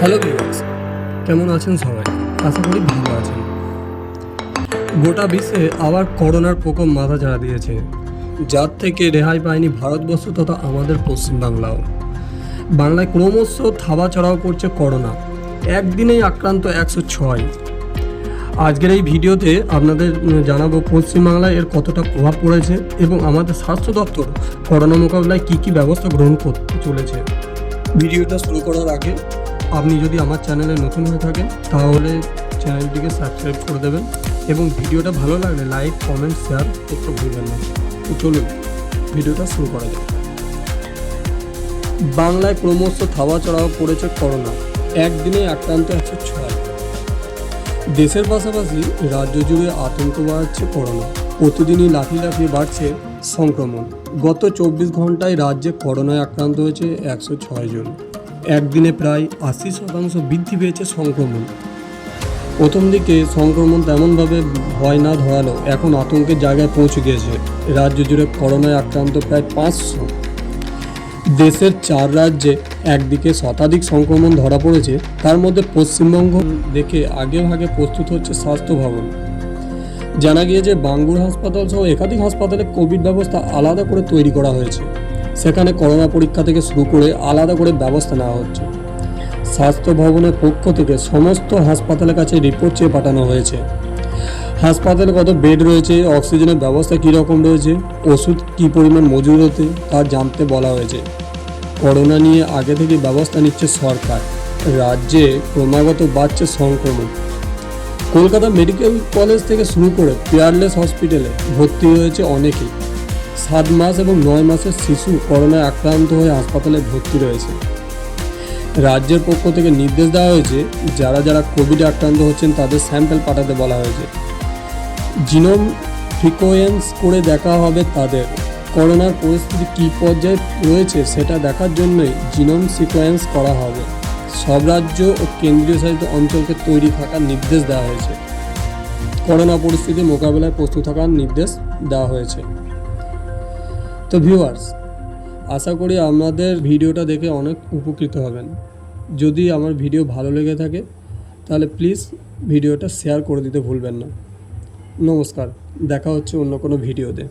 Hello viewers কেমন আছেন সবাই? আশা করি ভালো আছেন। গোটা বিশ্বে আবার করোনার প্রকোপ মাথা চাড়া দিয়েছে। যার থেকে রেহাই পায়নি ভারতবর্ষ তথা আমাদের পশ্চিমবাংলাও। বাংলায় ক্রমশ থাবা চড়াও করছে করোনা। একদিনেই আক্রান্ত একশো ছয়। আজকের এই ভিডিওতে আপনাদের জানাব পশ্চিমবাংলায় এর কতটা প্রভাব পড়েছে এবং আমাদের স্বাস্থ্য দপ্তর করোনা মোকাবিলায় কী কী ব্যবস্থা গ্রহণ করতে চলেছে। ভিডিওটা শুরু করার আগে আপনি যদি আমার চ্যানেলে নতুন হয়ে থাকেন, তাহলে চ্যানেলটিকে সাবস্ক্রাইব করে দেবেন এবং ভিডিওটা ভালো লাগলে লাইক, কমেন্ট, শেয়ার করতে ভুলবেন না। তো চলুন, ভিডিওটা শুরু করা যাক। বাংলায় ক্রমশ থাওয়া চড়াও পড়েছে করোনা। একদিনে আক্রান্ত একশো ছয়। দেশের পাশাপাশি রাজ্য জুড়ে আতঙ্ক বাড়াচ্ছে করোনা। প্রতিদিনই লাফিয়ে লাফিয়ে বাড়ছে সংক্রমণ। গত চব্বিশ ঘন্টায় রাজ্যে করোনায় আক্রান্ত হয়েছে একশো ছয় জন। একদিনে প্রায় আশি শতাংশ বৃদ্ধি পেয়েছে সংক্রমণ। প্রথম দিকে সংক্রমণ তেমনভাবে ভয় না ধরালো এখন আতঙ্কের জায়গায় পৌঁছে গিয়েছে। রাজ্য জুড়ে করোনায় আক্রান্ত প্রায় পাঁচশো। দেশের চার রাজ্যে একদিকে শতাধিক সংক্রমণ ধরা পড়েছে, তার মধ্যে পশ্চিমবঙ্গ দেখে আগে ভাগে প্রস্তুত হচ্ছে স্বাস্থ্য ভবন। জানা গিয়েছে, বাঙ্গুর হাসপাতাল সহ একাধিক হাসপাতালে কোভিড ব্যবস্থা আলাদা করে তৈরি করা হয়েছে। সেখানে করোনা পরীক্ষা থেকে শুরু করে আলাদা করে ব্যবস্থা নেওয়া হচ্ছে। স্বাস্থ্য ভবনের পক্ষ থেকে সমস্ত হাসপাতালের কাছে রিপোর্ট চেয়ে পাঠানো হয়েছে। হাসপাতালে কত বেড রয়েছে অক্সিজেনের ব্যবস্থা কী রকম রয়েছে, ওষুধ কী পরিমাণ মজুর হতে তা জানতে বলা হয়েছে। করোনা নিয়ে আগে থেকে ব্যবস্থা নিচ্ছে সরকার, রাজ্যে ক্রমাগত বাড়ছে সংক্রমণ। কলকাতা মেডিকেল কলেজ থেকে শুরু করে পেয়ারলেস হসপিটালে ভর্তি হয়েছে অনেকেই সাত মাস এবং নয় মাসের শিশু করোনায় আক্রান্ত হয়ে হাসপাতালে ভর্তি রয়েছে। রাজ্যের পক্ষ থেকে নির্দেশ দেওয়া হয়েছে, যারা যারা কোভিডে আক্রান্ত হচ্ছেন তাদের স্যাম্পেল পাঠাতে বলা হয়েছে। জিনোম ফ্রিকোয়েন্স করে দেখা হবে তাদের। করোনার পরিস্থিতি কী পর্যায়ে রয়েছে সেটা দেখার জন্যই জিনোম সিকোয়েন্স করা হবে। সব রাজ্য ও কেন্দ্রীয় শাসিত অঞ্চলকে তৈরি থাকার নির্দেশ দেওয়া হয়েছে। করোনা পরিস্থিতি মোকাবেলায় প্রস্তুত থাকার নির্দেশ দেওয়া হয়েছে। তো ভিউয়ার্স আশা করি আমাদের ভিডিওটা দেখে অনেক উপকৃত হবেন। যদি আমার ভিডিও ভালো লেগে থাকে, তাহলে প্লিজ ভিডিওটা শেয়ার করে দিতে ভুলবেন না। নমস্কার, দেখা হচ্ছে অন্য কোনো ভিডিওতে।